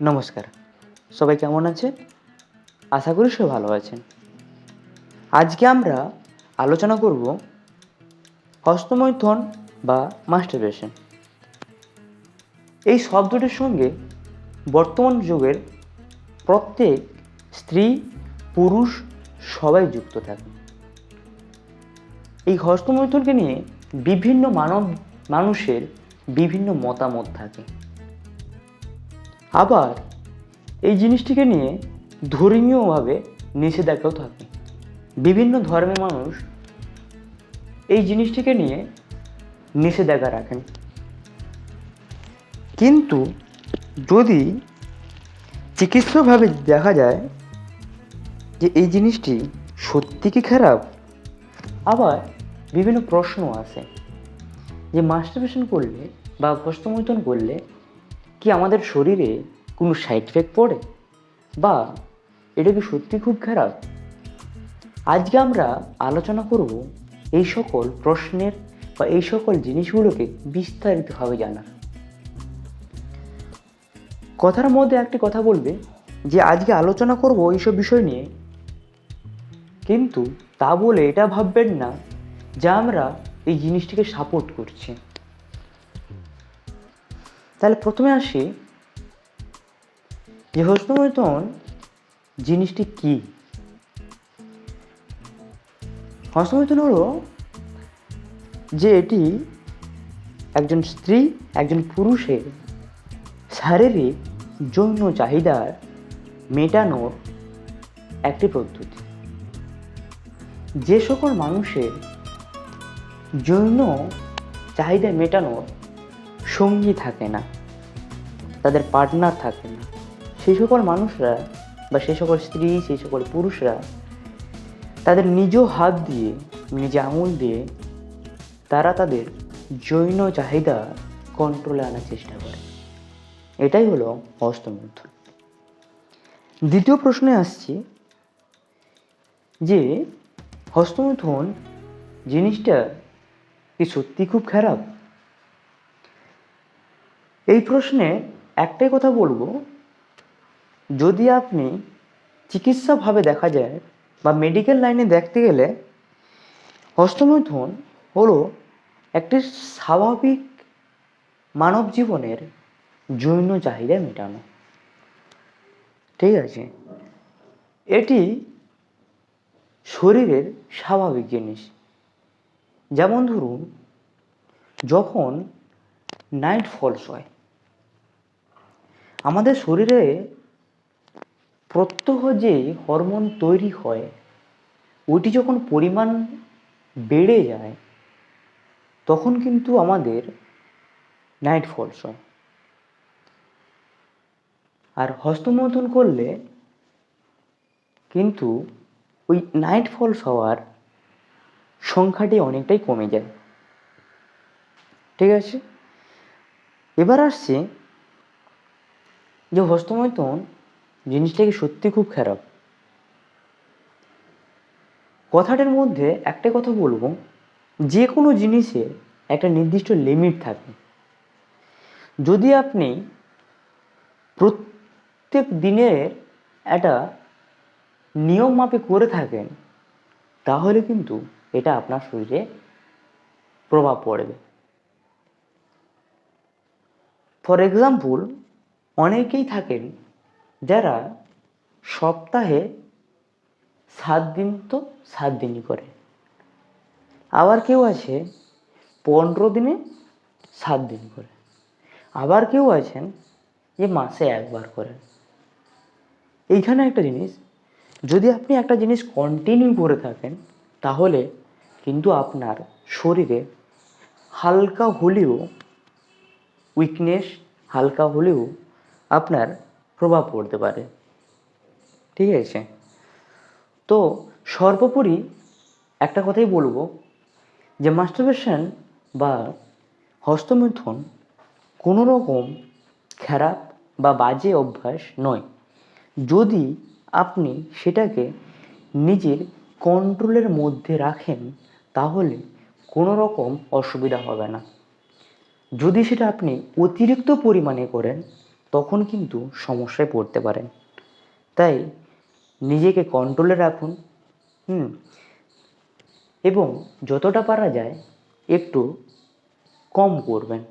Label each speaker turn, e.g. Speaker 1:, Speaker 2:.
Speaker 1: নমস্কার। সবাই কেমন আছে আশা করি সবাই ভালো আছেন। আজকে আমরা আলোচনা করব হস্তমৈথন বা মাস্টারবেশন এই শব্দটির সঙ্গে বর্তমান যুগের প্রত্যেক স্ত্রী, পুরুষ সবাই যুক্ত থাকে। এই হস্তমৈথনকে নিয়ে বিভিন্ন মানব, মানুষের বিভিন্ন মতামত থাকে। আবার এই জিনিসটিকে নিয়ে ধর্মীয়ভাবে নিষেধাজ্ঞাও থাকে। বিভিন্ন ধর্মের মানুষ এই জিনিসটিকে নিয়ে নিষেধাজ্ঞা রাখেন। কিন্তু যদি চিকিৎসকভাবে দেখা যায় যে এই জিনিসটি সত্যি কি খারাপ, আবার বিভিন্ন প্রশ্ন আসে। যে মাস্টারবেশন করলে বা হস্তমৈথুন করলে কি আমাদের শরীরে কোনো সাইড এফেক্ট পড়ে? বা এটা কি সত্যি খুব খারাপ? আজকে আমরা আলোচনা করব এই সকল প্রশ্নের বা এই সকল জিনিসগুলোকে বিস্তারিতভাবে জানার। কথার মধ্যে একটি কথা বলবে যে আজকে আলোচনা করব এইসব বিষয় নিয়ে। কিন্তু তা বলে এটা ভাববেন না যে আমরা এই জিনিসটিকে সাপোর্ট করছি। তাহলে প্রথমে আসি যে হস্তমৈথুন জিনিসটি কি? হস্তমৈথুন হলো যে এটি একজন স্ত্রী, একজন পুরুষের শারীরিক যৌন চাহিদার মেটানোর একটি পদ্ধতি। যে সকল মানুষের যৌন চাহিদা মেটানোর সঙ্গী থাকে না, তাদের পার্টনার থাকে না। সেই সকল মানুষরা বা সেই সকল স্ত্রী, সেই সকল পুরুষরা তাদের নিজ হাত দিয়ে, নিজে আঙুল দিয়ে তারা তাদের জৈন চাহিদা কন্ট্রোলে আনার চেষ্টা করে। এটাই হলো হস্তমৈথুন দ্বিতীয় প্রশ্নে আসছি যে হস্তমৈথুন জিনিসটা কি সত্যি খুব খারাপ? এই প্রশ্নে একটাই কথা বলব, যদি আপনি চিকিৎসাভাবে দেখা যায় বা মেডিকেল লাইনে দেখতে গেলে হস্তমৈথুন হলো একটি স্বাভাবিক মানব জীবনের যৌন চাহিদা মেটানো। ঠিক আছে? এটি শরীরের স্বাভাবিক জিনিস। যেমন ধরুন, যখন নাইট ফলস হয় আমাদের শরীরে প্রত্যহ যে হরমোন তৈরি হয়, ওইটি যখন পরিমাণ বেড়ে যায়, তখন কিন্তু আমাদের নাইট ফলস হয়। আর হস্তমৈথুন করলে কিন্তু ওই নাইট ফলস হওয়ার সংখ্যাটি অনেকটাই কমে যায়। ঠিক আছে? এবার আসছে যে হস্তমৈথুন জিনিসটা কি সত্যি খুব খারাপ। কথাটার মধ্যে একটা কথা বলব যে কোনো জিনিসের একটা নির্দিষ্ট লিমিট থাকে। যদি আপনি প্রত্যেক দিনের একটা নিয়ম মাপে করে থাকেন, তাহলে কিন্তু এটা আপনার শরীরে প্রভাব পড়বে। ফর এক্সাম্পল অনেকেই থাকেন যারা সপ্তাহে সাত দিন তো সাত দিনই করে। আবার কেউ আছে পনেরো দিনে সাত দিন করে। আবার কেউ আছেন যে মাসে একবার করেন। এইখানে একটা জিনিস, যদি আপনি একটা জিনিস কন্টিনিউ করে থাকেন, তাহলে কিন্তু আপনার শরীরে হালকা হলেও উইকনেস হালকা হলেও আপনার প্রভাব পড়তে পারে। ঠিক আছে? তো সর্বোপরি একটা কথাই বলব যে মাস্টারবেশন বা হস্তমৈথুন কোনো রকম খারাপ বা বাজে অভ্যাস নয়। যদি আপনি সেটাকে নিজের কন্ট্রোলের মধ্যে রাখেন, তাহলে কোনো রকম অসুবিধা হবে না। যদি সেটা আপনি অতিরিক্ত পরিমাণে করেন তখন কিন্তু সমস্যায় পড়তে পারেন। তাই নিজেকে কন্ট্রোলে রাখুন, হুম? এবং যতটা পারা যায় একটু কম করবেন।